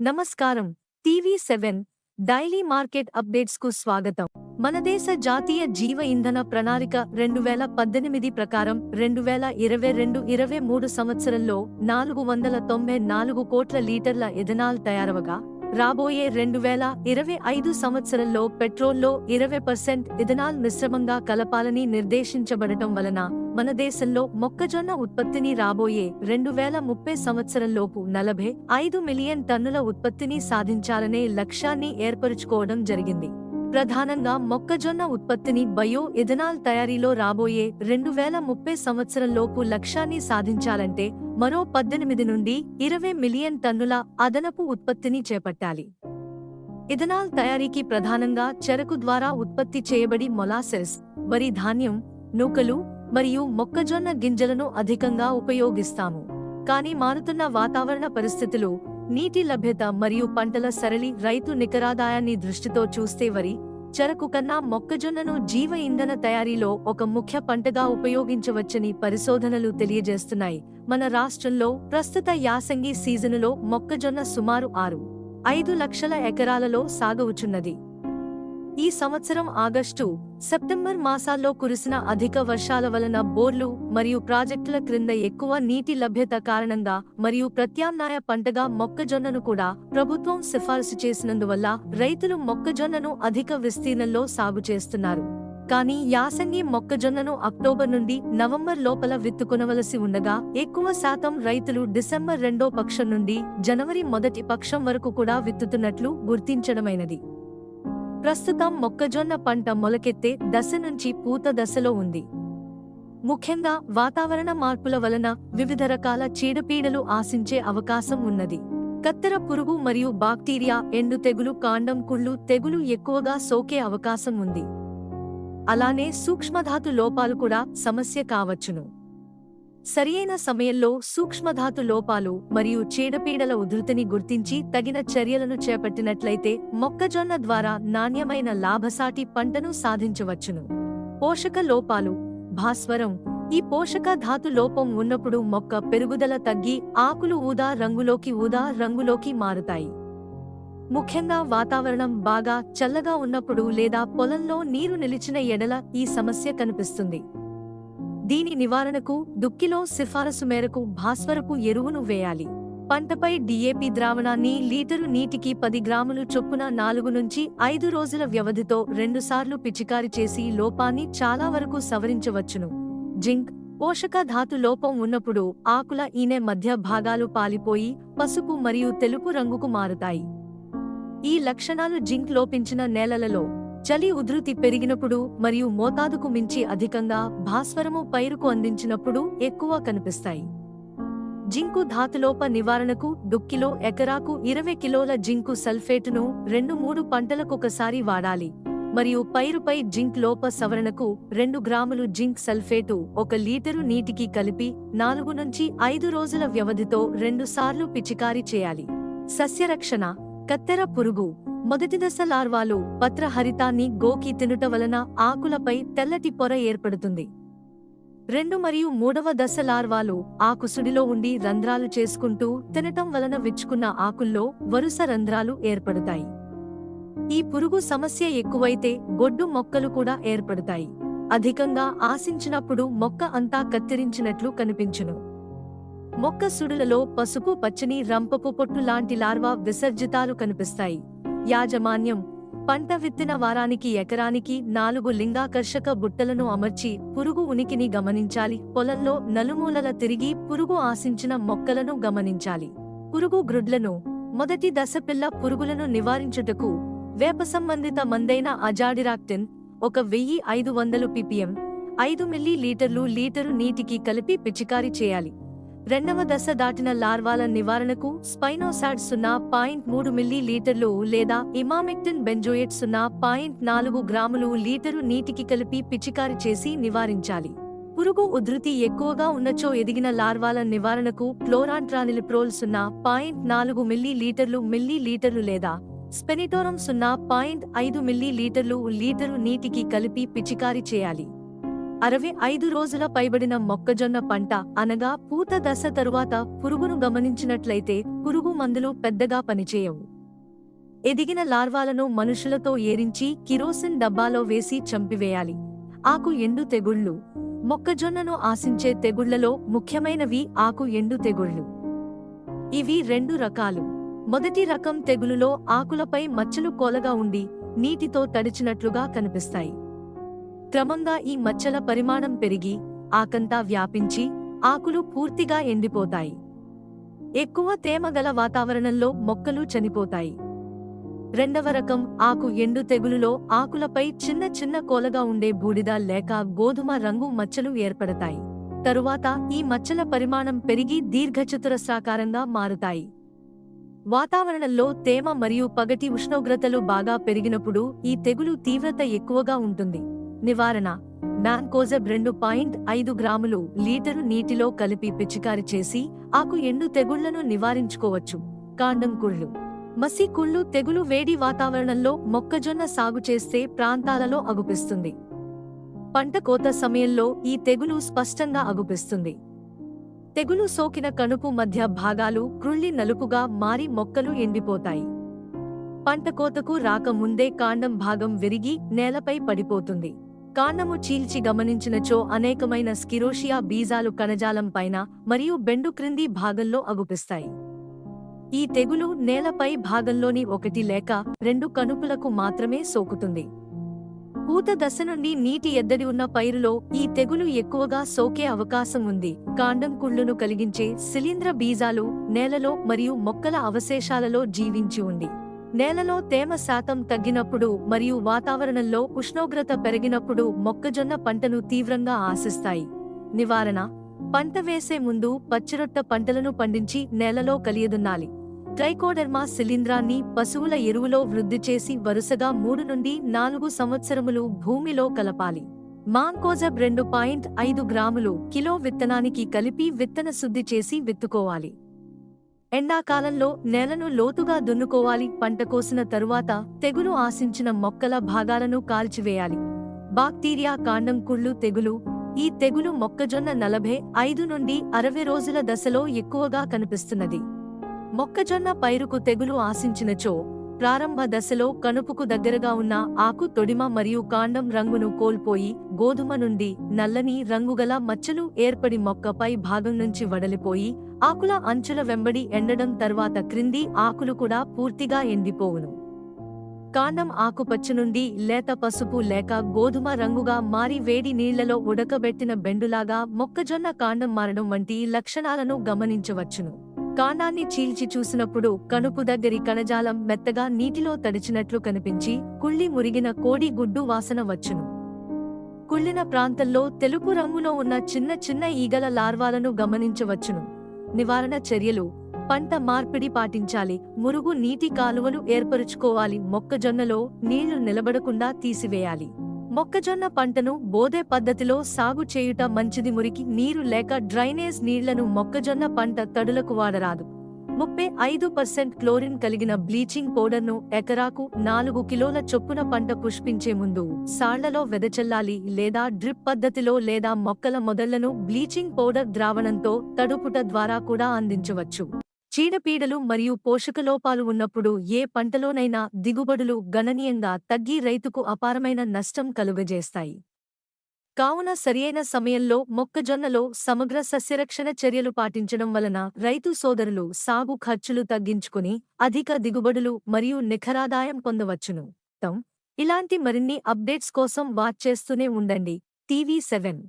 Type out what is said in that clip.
నమస్కారం. TV seven daily market అప్డేట్స్కు స్వాగతం. మన దేశ జాతీయ జీవ ఇంధన ప్రణాళిక రెండు వేల పద్దెనిమిది ప్రకారం రెండు వేల ఇరవై రెండు ఇరవై మూడు సంవత్సరంలో నాలుగు వందల తొంభై నాలుగు కోట్ల లీటర్ల ఎథనాల్ తయారవగా రాబోయే రెండు వేల ఇరవై ఐదు సంవత్సరంలో పెట్రోల్లో ఇరవై పర్సెంట్ ఇథనాల్ మిశ్రమంగా కలపాలని నిర్దేశించబడటం వలన మన దేశంలో మొక్కజొన్న ఉత్పత్తిని రాబోయే రెండు వేల ముప్పై సంవత్సరంలోపు నలభై ఐదు మిలియన్ టన్నుల ఉత్పత్తిని సాధించాలనే లక్ష్యాన్ని ఏర్పరుచుకోవడం జరిగింది. ప్రధానంగా మొక్కజొన్న ఉత్పత్తిని బయో ఇథనాల్ తయారీలో రాబోయే రెండు వేల ముప్పై సంవత్సరంలోపు లక్ష్యాన్ని సాధించాలంటే మరో పద్దెనిమిది నుండి ఇరవై మిలియన్ టన్నుల అదనపు ఉత్పత్తిని చేపట్టాలి. ఇథనాల్ తయారీకి ప్రధానంగా చెరకు ద్వారా ఉత్పత్తి చేయబడి మొలాసెస్ వరి ధాన్యం నూకలు మరియు మొక్కజొన్న గింజలను అధికంగా ఉపయోగిస్తాము. కానీ మారుతున్న వాతావరణ పరిస్థితులు నీటి లభ్యత మరియు పంటల సరళి రైతు నికరాదాయాన్ని దృష్టితో చూస్తే వరి చెరకు కన్నా మొక్కజొన్నను జీవ ఇంధన తయారీలో ఒక ముఖ్య పంటగా ఉపయోగించవచ్చని పరిశోధనలు తెలియజేస్తున్నాయి. మన రాష్ట్రంలో ప్రస్తుత యాసంగి సీజనులో మొక్కజొన్న సుమారు ఆరు ఐదు లక్షల ఎకరాలలో సాగవుచున్నది. ఈ సంవత్సరం ఆగస్టు సెప్టెంబర్ మాసాల్లో కురిసిన అధిక వర్షాల వలన బోర్లు మరియు ప్రాజెక్టుల క్రింద ఎక్కువ నీటి లభ్యత కారణంగా మరియు ప్రత్యామ్నాయ పంటగా మొక్కజొన్నను కూడా ప్రభుత్వం సిఫార్సు చేసినందువల్ల రైతులు మొక్కజొన్నను అధిక విస్తీర్ణంలో సాగు చేస్తున్నారు. కానీ యాసంగి మొక్కజొన్నను అక్టోబర్ నుండి నవంబర్ లోపల విత్తుకొనవలసి ఉండగా ఎక్కువ శాతం రైతులు డిసెంబర్ రెండో పక్షం నుండి జనవరి మొదటి పక్షం వరకు కూడా విత్తుతున్నట్లు గుర్తించడమైనది. ప్రస్తుతం మొక్కజొన్న పంట మొలకెత్తే దశ నుంచి పూత దశలో ఉంది. ముఖ్యంగా వాతావరణ మార్పుల వలన వివిధ రకాల చీడపీడలు ఆశించే అవకాశం ఉన్నది. కత్తెర పురుగు మరియు బాక్టీరియా ఎండు తెగులు కాండం కుళ్ళు తెగులు ఎక్కువగా సోకే అవకాశం ఉంది. అలానే సూక్ష్మధాతు లోపాలు కూడా సమస్య కావచ్చును. సరియైన సమయంలో సూక్ష్మధాతు లోపాలు మరియు చీడపీడల ఉధృతిని గుర్తించి తగిన చర్యలను చేపట్టినట్లయితే మొక్కజొన్న ద్వారా నాణ్యమైన లాభసాటి పంటను సాధించవచ్చును. పోషక లోపాలు. భాస్వరం. ఈ పోషక ధాతు లోపం ఉన్నప్పుడు మొక్క పెరుగుదల తగ్గి ఆకులు ఊదా రంగులోకి ఊదా రంగులోకి మారుతాయి. ముఖ్యంగా వాతావరణం బాగా చల్లగా ఉన్నప్పుడు లేదా పొలంలో నీరు నిలిచిన ఎడల ఈ సమస్య కనిపిస్తుంది. దీని నివారణకు దుక్కిలో సిఫారసు మేరకు భాస్వరపు ఎరువును వేయాలి. పంటపై డిఏపి ద్రావణాన్ని లీటరు నీటికి పది గ్రాములు చొప్పున నాలుగు నుంచి ఐదు రోజుల వ్యవధితో రెండుసార్లు పిచికారి చేసి లోపాన్ని చాలా వరకు సవరించవచ్చును. జింక్ పోషక ధాతు లోపం ఉన్నప్పుడు ఆకుల ఈనె మధ్య భాగాలు పాలిపోయి పసుపు మరియు తెలుపు రంగుకు మారుతాయి. ఈ లక్షణాలు జింక్ లోపించిన నేలలలో చలి ఉధృతి పెరిగినప్పుడు మరియు మోతాదుకు మించి అధికంగా భాస్వరము పైరుకు అందించినప్పుడు ఎక్కువ కనిపిస్తాయి. జింకు ధాతులోప నివారణకు దుక్కిలో ఎకరాకు ఇరవై కిలోల జింకు సల్ఫేటును రెండు మూడు పంటలకొకసారి వాడాలి. మరియు పైరుపై జింక్ లోప సవరణకు రెండు గ్రాములు జింక్ సల్ఫేటు ఒక లీటరు నీటికి కలిపి నాలుగు నుంచి ఐదు రోజుల వ్యవధితో రెండుసార్లు పిచికారీ చేయాలి. సస్యరక్షణ కత్తెర పురుగు. మొదటి దశ లార్వాలు పత్రహరితాన్ని గోకి తినుట వలన ఆకులపై తెల్లటి పొర ఏర్పడుతుంది. రెండు మరియు మూడవ దశ లార్వాలు ఆకుసుడిలో ఉండి రంధ్రాలు చేసుకుంటూ తినటం వలన విచ్చుకున్న ఆకుల్లో వరుస రంధ్రాలు ఏర్పడతాయి. ఈ పురుగు సమస్య ఎక్కువైతే గొడ్డు మొక్కలు కూడా ఏర్పడతాయి. అధికంగా ఆశించినప్పుడు మొక్క అంతా కత్తిరించినట్లు కనిపించును. మొక్క సుడులలో పసుపు పచ్చని రంపపు పొట్టు లాంటి లార్వా విసర్జితాలు కనిపిస్తాయి. యాజమాన్యం పంట విత్తిన వారానికి ఎకరానికి నాలుగు లింగాకర్షక బుట్టలను అమర్చి పురుగు ఉనికిని గమనించాలి. పొలంలో నలుమూలల తిరిగి పురుగు ఆశించిన మొక్కలను గమనించాలి. పురుగు గ్రుడ్లను మొదటి దశపిల్ల పురుగులను నివారించుటకు వేప సంబంధిత మందైన అజాడిరాక్టిన్ ఒక వెయ్యి ఐదు వందలు పిపిఎం ఐదు మిల్లీ లీటర్లు లీటరు నీటికి కలిపి పిచికారీ చేయాలి. రెండవ దశ దాటిన లార్వాల నివారణకు స్పైనోసాడ్ సున్నా పాయింట్ మూడు మిల్లీ లీటర్లు లేదా ఇమామెక్టిన్ బెంజోయేట్ సున్నా పాయింట్ నాలుగు గ్రాములు లీటరు నీటికి కలిపి పిచికారి చేసి నివారించాలి. పురుగు ఉధృతి ఎక్కువగా ఉన్నచో ఎదిగిన లార్వాల నివారణకు క్లోరాంట్రానిలిప్రోల్ సున్నా పాయింట్ నాలుగు మిల్లీ లీటర్లు మిల్లీ లీటర్లు లేదా స్పెనిటోరం సున్నా పాయింట్ ఐదు మిల్లీ లీటర్లు లీటరు నీటికి కలిపి పిచికారీ చేయాలి. అరవై ఐదు రోజుల పైబడిన మొక్కజొన్న పంట అనగా పూత దశ తరువాత పురుగును గమనించినట్లయితే పురుగు మందులు పెద్దగా పనిచేయవు. ఎదిగిన లార్వాలను మనుషులతో ఏరించి కిరోసిన్ డబ్బాలో వేసి చంపివేయాలి. ఆకు ఎండు తెగుళ్ళు. మొక్కజొన్నను ఆశించే తెగుళ్ళలో ముఖ్యమైనవి ఆకు ఎండు తెగుళ్ళు. ఇవి రెండు రకాలు. మొదటి రకం తెగులులో ఆకులపై మచ్చలు కోలగా ఉండి నీటితో తడిచినట్లుగా కనిపిస్తాయి. క్రమంగా ఈ మచ్చల పరిమాణం పెరిగి ఆకంతా వ్యాపించి ఆకులు పూర్తిగా ఎండిపోతాయి. ఎక్కువ తేమ గల వాతావరణంలో మొక్కలు చనిపోతాయి. రెండవ రకం ఆకు ఎండు తెగులులో ఆకులపై చిన్న చిన్న కోలగా ఉండే బూడిద లేక గోధుమ రంగు మచ్చలు ఏర్పడతాయి. తరువాత ఈ మచ్చల పరిమాణం పెరిగి దీర్ఘచతురస్రాకారంగా మారుతాయి. వాతావరణంలో తేమ మరియు పగటి ఉష్ణోగ్రతలు బాగా పెరిగినప్పుడు ఈ తెగులు తీవ్రత ఎక్కువగా ఉంటుంది. నివారణ. మ్యాంకోజబ్ రెండు పాయింట్ ఐదు గ్రాములు లీటరు నీటిలో కలిపి పిచికారి చేసి ఆకు ఎండు తెగుళ్ళను నివారించుకోవచ్చు. కాండం కుళ్ళు. మసి కుళ్ళు తెగులు వేడి వాతావరణంలో మొక్కజొన్న సాగు చేస్తే ప్రాంతాలలో అగుపిస్తుంది. పంట కోత సమయంలో ఈ తెగులు స్పష్టంగా అగుపిస్తుంది. తెగులు సోకిన కణుపు మధ్య భాగాలు క్రుళ్ళి నలుపుగా మారి మొక్కలు ఎండిపోతాయి. పంట కోతకు రాకముందే కాండం భాగం విరిగి నేలపై పడిపోతుంది. కాండము చీల్చి గమనించినచో అనేకమైన స్కిరోషియా బీజాలు కణజాలం పైన మరియు బెండు క్రింది భాగంలో అగుపిస్తాయి. ఈ తెగులు నేలపై భాగంలోని ఒకటి లేక రెండు కణుపులకు మాత్రమే సోకుతుంది. పూత దశ నుండి నీటి ఎద్దడి ఉన్న పైరులో ఈ తెగులు ఎక్కువగా సోకే అవకాశం ఉంది. కాండం కుళ్ళును కలిగించే శిలీంద్ర బీజాలు నేలలో మరియు మొక్కల అవశేషాలలో జీవించి ఉంది. నేలలో తేమ శాతం తగ్గినప్పుడు మరియు వాతావరణంలో ఉష్ణోగ్రత పెరిగినప్పుడు మొక్కజొన్న పంటను తీవ్రంగా ఆశిస్తాయి. నివారణ పంట వేసే ముందు పచ్చిరొట్ట పంటలను పండించి నేలలో కలియదున్నాలి. ట్రైకోడర్మా శిలీంధ్రాన్ని పశువుల ఎరువులో వృద్ధి చేసి వరుసగా మూడు నుండి నాలుగు సంవత్సరములు భూమిలో కలపాలి. మాంకోజబ్ రెండు పాయింట్ ఐదు గ్రాములు కిలో విత్తనానికి కలిపి విత్తన శుద్ధి చేసి విత్తుకోవాలి. ఎండాకాలంలో నేలను లోతుగా దున్నుకోవాలి. పంట కోసిన తరువాత తెగులు ఆశించిన మొక్కల భాగాలను కాల్చివేయాలి. బాక్టీరియా కాండం కుళ్ళు తెగులు. ఈ తెగులు మొక్కజొన్న నలభై ఐదు నుండి అరవై రోజుల దశలో ఎక్కువగా కనిపిస్తున్నది. మొక్కజొన్న పైరుకు తెగులు ఆశించినచో ప్రారంభ దశలో కనుపుకు దగ్గరగా ఉన్న ఆకు తొడిమ మరియు కాండం రంగును కోల్పోయి గోధుమ నుండి నల్లని రంగుగల మచ్చలు ఏర్పడి మొక్కపై భాగం నుంచి వడలిపోయి ఆకుల అంచుల వెంబడి ఎండడం తర్వాత క్రింది ఆకులు కూడా పూర్తిగా ఎండిపోవును. కాండం ఆకుపచ్చ నుండి లేత పసుపు లేక గోధుమ రంగుగా మారి వేడి నీళ్ళలో ఉడకబెట్టిన బెండులాగా మొక్కజొన్న కాండం మారడం వంటి లక్షణాలను గమనించవచ్చును. కాణాన్ని చీల్చి చూసినప్పుడు కనుపు దగ్గరి కణజాలం మెత్తగా నీటిలో తడిచినట్లు కనిపించి కుళ్ళి మురిగిన కోడి గుడ్డు వాసన వచ్చును. కుళ్ళిన ప్రాంతంలో తెలుపు రంగులో ఉన్న చిన్న చిన్న ఈగల లార్వాలను గమనించవచ్చును. నివారణ చర్యలు. పంట మార్పిడి పాటించాలి. మురుగు నీటి కాలువలు ఏర్పరుచుకోవాలి. మొక్కజొన్నలో నీళ్ళు నిలబడకుండా తీసివేయాలి. మొక్కజొన్న పంటను బోదే పద్ధతిలో సాగు చేయుట మంచిది మురికి నీరు లేక డ్రైనేజ్ నీళ్ళను మొక్కజొన్న పంట తడులకు వాడరాదు. ముప్పై ఐదు పర్సెంట్ క్లోరిన్ కలిగిన బ్లీచింగ్ పౌడర్ను ఎకరాకు నాలుగు కిలోల చొప్పున పంట పుష్పించే ముందు సాళ్ళలో వెదచల్లాలి లేదా డ్రిప్ పద్ధతిలో లేదా మొక్కల మొదళ్ళను బ్లీచింగ్ పౌడర్ ద్రావణంతో తడుపుట ద్వారా కూడా అందించవచ్చు. చీడపీడలు మరియు పోషకలోపాలు ఉన్నప్పుడు ఏ పంటలోనైనా దిగుబడులు గణనీయంగా తగ్గి రైతుకు అపారమైన నష్టం కలుగజేస్తాయి. కావున సరియైన సమయంలో మొక్కజొన్నలో సమగ్ర సస్యరక్షణ చర్యలు పాటించడం వలన రైతు సోదరులు సాగు ఖర్చులు తగ్గించుకుని అధిక దిగుబడులు మరియు నిఖరాదాయం పొందవచ్చును. తం. ఇలాంటి మరిన్ని అప్డేట్స్ కోసం వాచ్ చేస్తూనే ఉండండి. TV seven.